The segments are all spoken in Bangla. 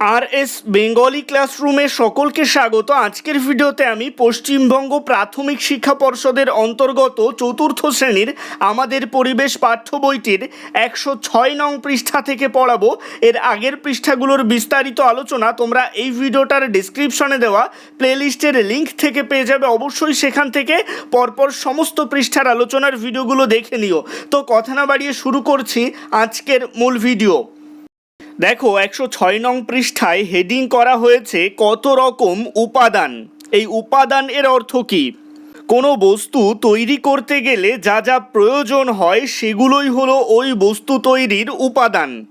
আর এস বেঙ্গলি ক্লাসরুমে সকলকে স্বাগত। আজকের ভিডিওতে আমি পশ্চিমবঙ্গ প্রাথমিক শিক্ষা পর্ষদের অন্তর্গত চতুর্থ শ্রেণির আমাদের পরিবেশ পাঠ্য বইটির একশো ছয় নং পৃষ্ঠা থেকে পড়াবো। এর আগের পৃষ্ঠাগুলোর বিস্তারিত আলোচনা তোমরা এই ভিডিওটার ডিসক্রিপশনে দেওয়া প্লেলিস্টের লিঙ্ক থেকে পেয়ে যাবে। অবশ্যই সেখান থেকে পরপর সমস্ত পৃষ্ঠার আলোচনার ভিডিওগুলো দেখে নিও। তো কথা না বাড়িয়ে শুরু করছি আজকের মূল ভিডিও। দেখো, একশো ছয় নং পৃষ্ঠায় হেডিং করা হয়েছে কত রকম উপাদান। এই উপাদান এর অর্থ কী? কোনো বস্তু তৈরি করতে গেলে যা যা প্রয়োজন হয় সেগুলোই হলো ওই বস্তু তৈরির উপাদান।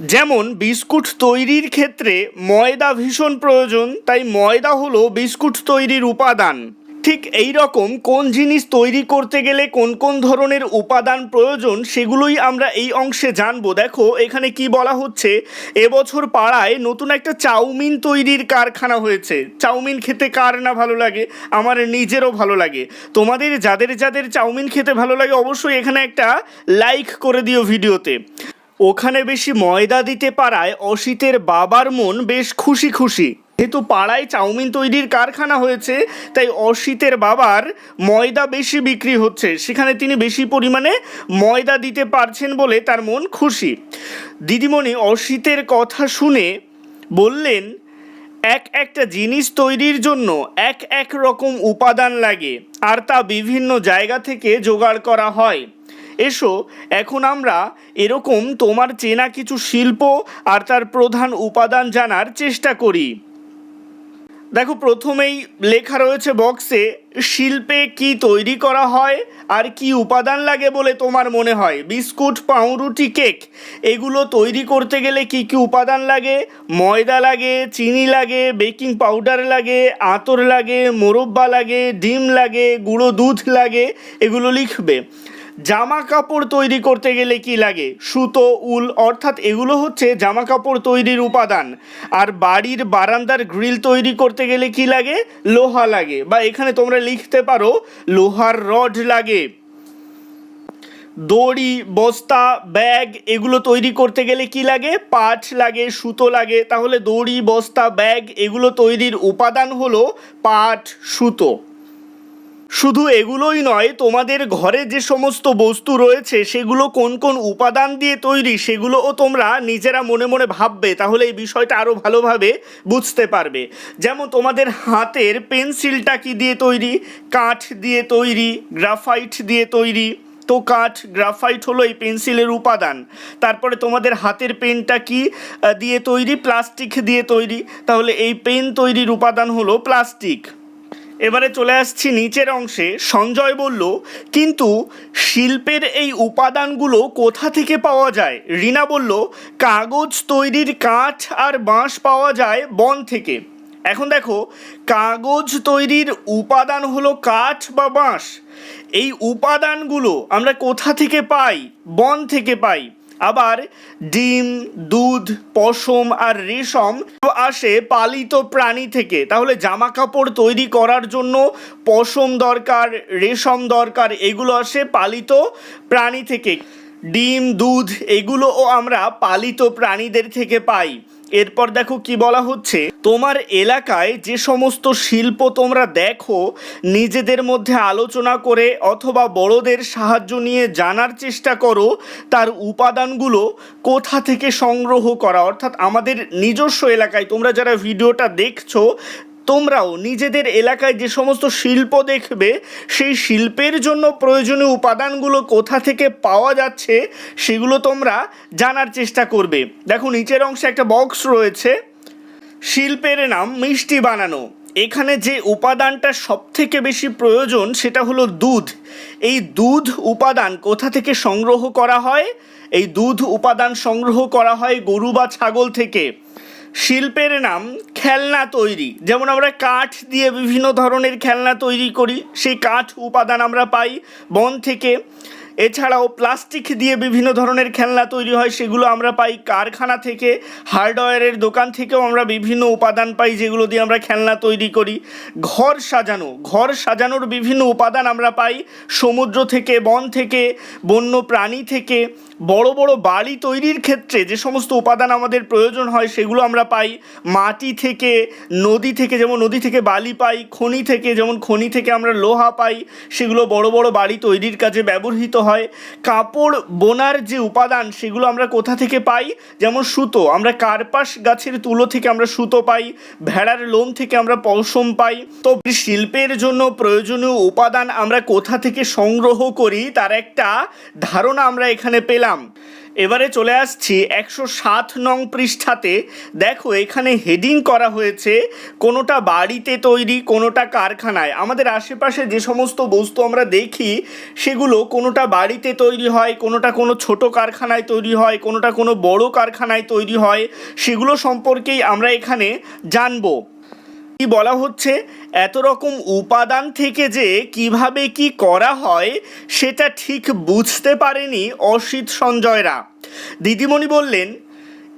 যেমন, বিস্কুট তৈরির ক্ষেত্রে ময়দা ভীষণ প্রয়োজন, তাই ময়দা হলো বিস্কুট তৈরির উপাদান। ঠিক এই রকম কোন জিনিস তৈরি করতে গেলে কোন কোন ধরনের উপাদান প্রয়োজন সেগুলোই আমরা এই অংশে জানব। দেখো, এখানে কি বলা হচ্ছে? এবছর পাড়ায় নতুন একটা চাউমিন তৈরির কারখানা হয়েছে। চাউমিন খেতে কার না ভালো লাগে? আমার নিজেরও ভালো লাগে। তোমাদের যাদের যাদের চাউমিন খেতে ভালো লাগে অবশ্যই এখানে একটা লাইক করে দিও ভিডিওতে। ওখানে বেশি ময়দা দিতে পারায় অসিতের বাবার মন বেশ খুশি খুশি। যেহেতু পাড়ায় চাউমিন তৈরির কারখানা হয়েছে, তাই অসিতের বাবার ময়দা বেশি বিক্রি হচ্ছে। সেখানে তিনি বেশি পরিমাণে ময়দা দিতে পারছেন বলে তার মন খুশি। দিদিমণি অসিতের কথা শুনে বললেন, এক একটা জিনিস তৈরির জন্য এক এক রকম উপাদান লাগে, আর তা বিভিন্ন জায়গা থেকে জোগাড় করা হয়। এসো, এখন আমরা এরকম তোমার চেনা কিছু শিল্প আর তার প্রধান উপাদান জানার চেষ্টা করি। দেখো, প্রথমেই লেখা রয়েছে বক্সে, শিল্পে কি তৈরি করা হয় আর কি উপাদান লাগে বলে তোমার মনে হয়? বিস্কুট, পাউরুটি, কেক, এগুলো তৈরি করতে গেলে কি কি উপাদান লাগে? ময়দা লাগে, চিনি লাগে, বেকিং পাউডার লাগে, আতর লাগে, মোরব্বা লাগে, ডিম লাগে, গুঁড়ো দুধ লাগে, এগুলো লিখবে। জামা কাপড় তৈরি করতে গেলে কি লাগে? সুতো, উল, অর্থাৎ এগুলো হচ্ছে জামা কাপড় তৈরির উপাদান। আর বাড়ির বারান্দার গ্রিল তৈরি করতে গেলে কি লাগে? লোহা লাগে। বা এখানে তোমরা লিখতে পারো, লোহার রড লাগে। দড়ি, বস্তা, ব্যাগ, এগুলো তৈরি করতে গেলে কি লাগে? পাট লাগে, সুতো লাগে। তাহলে দড়ি, বস্তা, ব্যাগ, এগুলো তৈরির উপাদান হলো পাট, সুতো। শুধু এগুলোই নয়, তোমাদের ঘরে যে সমস্ত বস্তু রয়েছে, সেগুলো কোন কোন উপাদান দিয়ে তৈরি, সেগুলোও তোমরা নিজেরা মনে মনে ভাববে, তাহলে এই বিষয়টা আরও ভালোভাবে বুঝতে পারবে। যেমন তোমাদের হাতের পেন্সিলটা কি দিয়ে তৈরি? কাঠ দিয়ে তৈরি, গ্রাফাইট দিয়ে তৈরি। তো কাঠ, গ্রাফাইট হলো এই পেন্সিলের উপাদান। তারপরে তোমাদের হাতের পেনটা কি দিয়ে তৈরি? প্লাস্টিক দিয়ে তৈরি। তাহলে এই পেন তৈরির উপাদান হলো প্লাস্টিক। এবারে চলে আসছি নিচের অংশে। সঞ্জয় বলল, কিন্তু শিল্পের এই উপাদানগুলো কোথা থেকে পাওয়া যায়? রিনা বলল, কাগজ তৈরির কাঠ আর বাঁশ পাওয়া যায় বন থেকে। এখন দেখো, কাগজ তৈরির উপাদান হলো কাঠ বা বাঁশ। এই উপাদানগুলো আমরা কোথা থেকে পাই? বন থেকে পাই। আবার ডিম, দুধ, পশম আর রেশম আসে পালিত প্রাণী থেকে। তাহলে জামা কাপড় তৈরি করার জন্য পশম দরকার, রেশম দরকার, এগুলো আসে পালিত প্রাণী থেকে। ডিম, দুধ, এগুলোও আমরা পালিত প্রাণীদের থেকে পাই। এরপর দেখো কি বলা হচ্ছে? তোমার এলাকায় যে সমস্ত শিল্প তোমরা দেখো, নিজেদের মধ্যে আলোচনা করে অথবা বড়দের সাহায্য নিয়ে জানার চেষ্টা করো, তার উপাদানগুলো কোথা থেকে সংগ্রহ করা? অর্থাৎ আমাদের নিজস্ব এলাকায় তোমরা যারা ভিডিওটা দেখছ তোমরাও নিজেদের এলাকায় যে সমস্ত শিল্প দেখবে, সেই শিল্পের জন্য প্রয়োজনীয় উপাদানগুলো কোথা থেকে পাওয়া যাচ্ছে, সেগুলো তোমরা জানার চেষ্টা করবে। দেখো, নিচের অংশে একটা বক্স রয়েছে। শিল্পের নাম মিষ্টি বানানো। এখানে যে উপাদানটা সব থেকে বেশি প্রয়োজন, সেটা হলো দুধ। এই দুধ উপাদান কোথা থেকে সংগ্রহ করা হয়? এই দুধ উপাদান সংগ্রহ করা হয় গরু বা ছাগল থেকে। শিল্পের নাম খেলনা তৈরি। যেমন আমরা কাঠ দিয়ে বিভিন্ন ধরনের খেলনা তৈরি করি, সেই কাঠ উপাদান আমরা পাই বন থেকে। এছাড়াও প্লাস্টিক দিয়ে বিভিন্ন ধরনের খেলনা তৈরি হয়, সেগুলো আমরা পাই কারখানা থেকে, হার্ডওয়্যারের দোকান থেকেও আমরা বিভিন্ন উপাদান পাই, যেগুলো দিয়ে আমরা খেলনা তৈরি করি। ঘর সাজানো, ঘর সাজানোর বিভিন্ন উপাদান আমরা পাই সমুদ্র থেকে, বন থেকে বন্য প্রাণী থেকে। বড় বড় বাড়ি তৈরির ক্ষেত্রে যে সমস্ত উপাদান আমাদের প্রয়োজন হয়, সেগুলো আমরা পাই। মাটি থেকে, নদী থেকে, যেমন নদী থেকে বালি পাই, খনি থেকে, যেমন খনি থেকে আমরা লোহা পাই, সেগুলো বড় বড় বাড়ি তৈরির কাজে ব্যবহৃত হয়। কাপড় বোনার যে উপাদান, সেগুলো আমরা কোথা থেকে পাই? যেমন সুতো, আমরা কার্পাস গাছের তুলো থেকে আমরা সুতো পাই, ভেড়ার লোম থেকে আমরা পশম পাই। তো শিল্পের জন্য প্রয়োজনীয় উপাদান আমরা কোথা থেকে সংগ্রহ করি, তার একটা ধারণা আমরা এখানে পেলাম। এবারে চলে আসছি একশো সাত নং পৃষ্ঠাতে। দেখো, এখানে হেডিং করা হয়েছে, কোনোটা বাড়িতে তৈরি, কোনোটা কারখানায়। আমাদের আশেপাশে যে সমস্ত বস্তু আমরা দেখি, সেগুলো কোনোটা বাড়িতে তৈরি হয়, কোনোটা কোনো ছোট কারখানায় তৈরি হয়, কোনোটা কোনো বড় কারখানায় তৈরি হয়, সেগুলো সম্পর্কেই আমরা এখানে জানব। কি বলা হচ্ছে? এত রকম উপাদান থেকে যে কীভাবে কি করা হয়, সেটা ঠিক বুঝতে পারেনি অসিত সঞ্জয়রা। দিদিমণি বললেন,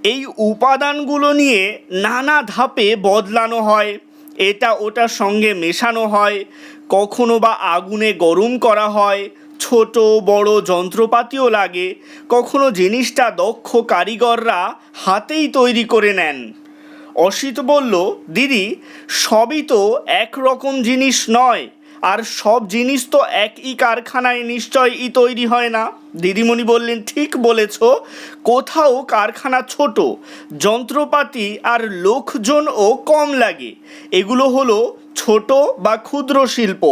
এই উপাদানগুলো নিয়ে নানা ধাপে বদলানো হয়। এটা ওটার সঙ্গে মেশানো হয়। কখনো বা আগুনে গরম করা হয়। ছোট, বড় যন্ত্রপাতিও লাগে। কখনো জিনিসটা দক্ষ কারিগররা হাতেই তৈরি করে নেন। অসিত বলল, দিদি, সবই তো একরকম জিনিস নয়, আর সব জিনিস তো একই কারখানায় নিশ্চয়ই তৈরি হয় না। দিদিমণি বললেন, ঠিক বলেছ, কোথাও কারখানা ছোট, যন্ত্রপাতি আর লোকজনও কম লাগে। এগুলো হলো ছোট বা ক্ষুদ্র শিল্প।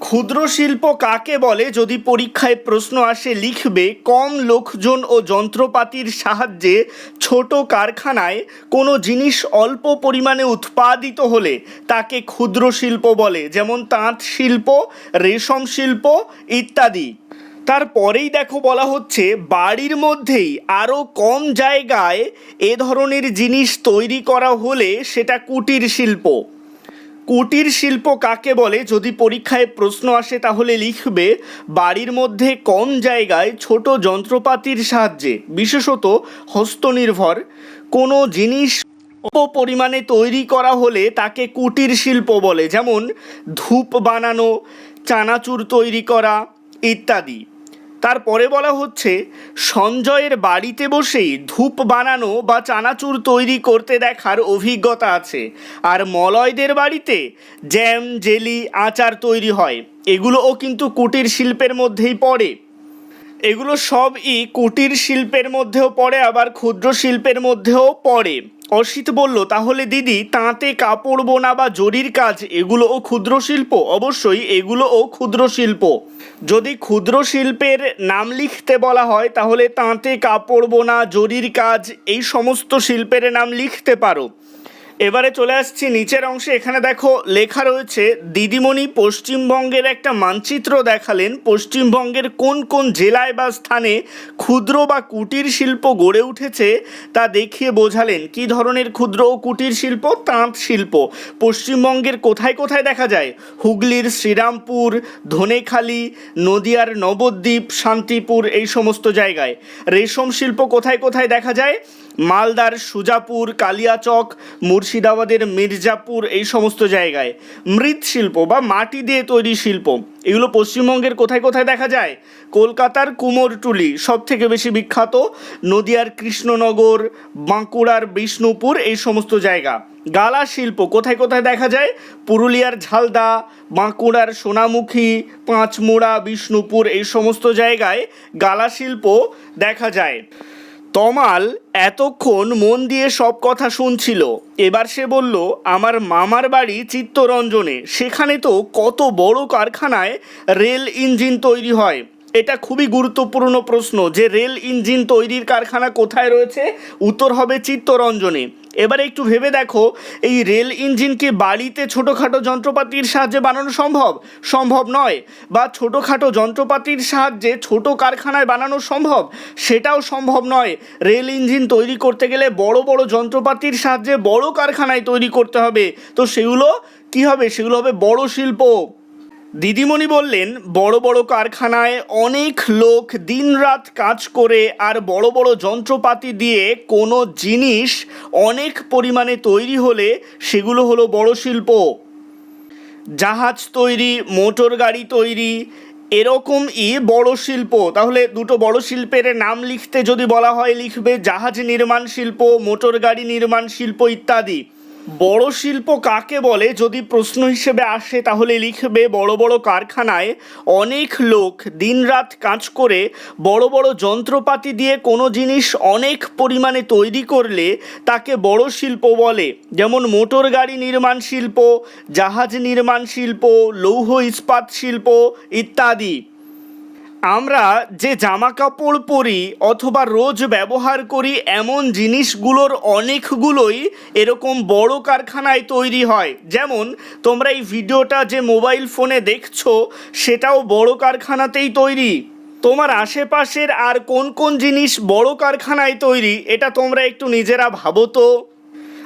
ক্ষুদ্র শিল্প কাকে বলে? যদি পরীক্ষায় প্রশ্ন আসে, লিখবে, কম লোকজন ও যন্ত্রপাতির সাহায্যে ছোট কারখানায় কোনো জিনিস অল্প পরিমাণে উৎপাদিত হলে তাকে ক্ষুদ্র শিল্প বলে, যেমন তাঁত শিল্প, রেশম শিল্প ইত্যাদি। তারপরেই দেখো বলা হচ্ছে, বাড়ির মধ্যেই আরও কম জায়গায় এ ধরনের জিনিস তৈরি করা হলে সেটা কুটির শিল্প। কুটির শিল্প কাকে বলে? যদি পরীক্ষায় প্রশ্ন আসে তাহলে লিখবে, বাড়ির মধ্যে কম জায়গায় ছোট যন্ত্রপাতির সাহায্যে, বিশেষত হস্তনির্ভর। কোনো জিনিস অল্প পরিমাণে তৈরি করা হলে তাকে কুটির শিল্প বলে, যেমন ধূপ বানানো, চানাচুর তৈরি করা ইত্যাদি। তারপরে বলা হচ্ছে, সঞ্জয়ের বাড়িতে বসেই ধূপ বানানো বা চানাচুর তৈরি করতে দেখার অভিজ্ঞতা আছে। আর মলয়দের বাড়িতে জ্যাম, জেলি, আচার তৈরি হয়। এগুলোও কিন্তু কুটির শিল্পের মধ্যেই পড়ে। এগুলো সবই কুটির শিল্পের মধ্যেও পড়ে, আবার ক্ষুদ্র শিল্পের মধ্যেও পড়ে। অসিত বলল, তাহলে দিদি, তাঁতে কাপড় বোনা বা জরির কাজ এগুলোও ক্ষুদ্র শিল্প? অবশ্যই এগুলোও ক্ষুদ্র শিল্প। যদি ক্ষুদ্র শিল্পের নাম লিখতে বলা হয়, তাহলে তাঁতে কাপড় বোনা, জরির কাজ, এই সমস্ত শিল্পের নাম লিখতে পারো। এবারে চলে আসছি নিচের অংশে। এখানে দেখো লেখা রয়েছে, দিদিমণি পশ্চিমবঙ্গের একটা মানচিত্র দেখালেন। পশ্চিমবঙ্গের কোন কোন জেলায় বা স্থানে ক্ষুদ্র বা কুটির শিল্প গড়ে উঠেছে তা দেখিয়ে বোঝালেন। কি ধরনের ক্ষুদ্র ও কুটির শিল্প? তাঁত শিল্প। পশ্চিমবঙ্গের কোথায় কোথায় দেখা যায়? হুগলির শ্রীরামপুর, ধনেখালি, নদিয়ার নবদ্বীপ, শান্তিপুর, এই সমস্ত জায়গায়। রেশম শিল্প কোথায় কোথায় দেখা যায়? মালদার সুজাপুর, কালিয়াচক, মুর্শিদাবাদের মির্জাপুর এই সমস্ত জায়গায় মৃৎশিল্প বা মাটি দিয়ে তৈরি শিল্প। এগুলো পশ্চিমবঙ্গের কোথায় কোথায় দেখা যায়? কলকাতার কুমোরটুলি সব থেকে বেশি বিখ্যাত নদিয়ার কৃষ্ণনগর, বাঁকুড়ার বিষ্ণুপুর এই সমস্ত জায়গা। গালা শিল্প কোথায় কোথায় দেখা যায়? পুরুলিয়ার ঝালদা, বাঁকুড়ার সোনামুখী, পাঁচমোড়া, বিষ্ণুপুর এই সমস্ত জায়গায় গালা শিল্প দেখা যায়। তমাল এতক্ষণ মন দিয়ে সব কথা শুনছিল। এবার সে বলল, আমার মামার বাড়ি চিত্তরঞ্জনে। সেখানে তো কত বড় কারখানায় রেল ইঞ্জিন তৈরি হয়। এটা খুবই গুরুত্বপূর্ণ প্রশ্ন যে রেল ইঞ্জিন তৈরির কারখানা কোথায় রয়েছে? উত্তর হবে চিত্তরঞ্জনে। এবারে একটু ভেবে দেখো, এই রেল ইঞ্জিনকে বাড়িতে ছোটোখাটো যন্ত্রপাতির সাহায্যে বানানো সম্ভব? সম্ভব নয়। বা ছোটোখাটো যন্ত্রপাতির সাহায্যে ছোট কারখানায় বানানো সম্ভব? সেটাও সম্ভব নয়। রেল ইঞ্জিন তৈরি করতে গেলে বড় বড় যন্ত্রপাতির সাহায্যে বড় কারখানায় তৈরি করতে হবে। তো সেগুলো কি হবে? সেগুলো হবে বড় শিল্প। দিদিমণি বললেন, বড় বড় কারখানায় অনেক লোক দিনরাত কাজ করে আর বড় বড় যন্ত্রপাতি দিয়ে কোনো জিনিস অনেক পরিমাণে তৈরি হলে সেগুলো হলো বড় শিল্প। জাহাজ তৈরি, মোটর গাড়ি তৈরি, এরকমই বড় শিল্প। তাহলে দুটো বড় শিল্পের নাম লিখতে যদি বলা হয়, লিখবে জাহাজ নির্মাণ শিল্প, মোটর গাড়ি নির্মাণ শিল্প ইত্যাদি। বড় শিল্প কাকে বলে? যদি প্রশ্ন হিসেবে আসে, তাহলে লিখবে, বড় বড় কারখানায় অনেক লোক দিনরাত কাজ করে, বড় বড় যন্ত্রপাতি দিয়ে কোনো জিনিস অনেক পরিমাণে তৈরি করলে তাকে বড় শিল্প বলে। যেমন মোটর গাড়ি নির্মাণ শিল্প, জাহাজ নির্মাণ শিল্প, লৌহ ইস্পাত শিল্প ইত্যাদি। আমরা যে জামা কাপড় পরি অথবা রোজ ব্যবহার করি, এমন জিনিসগুলোর অনেকগুলোই এরকম বড় কারখানায় তৈরি হয়। যেমন, তোমরা এই ভিডিওটা যে মোবাইল ফোনে দেখছ, সেটাও বড় কারখানাতেই তৈরি। তোমার আশেপাশের আর কোন কোন জিনিস বড় কারখানায় তৈরি, এটা তোমরা একটু নিজেরা ভাবো তো।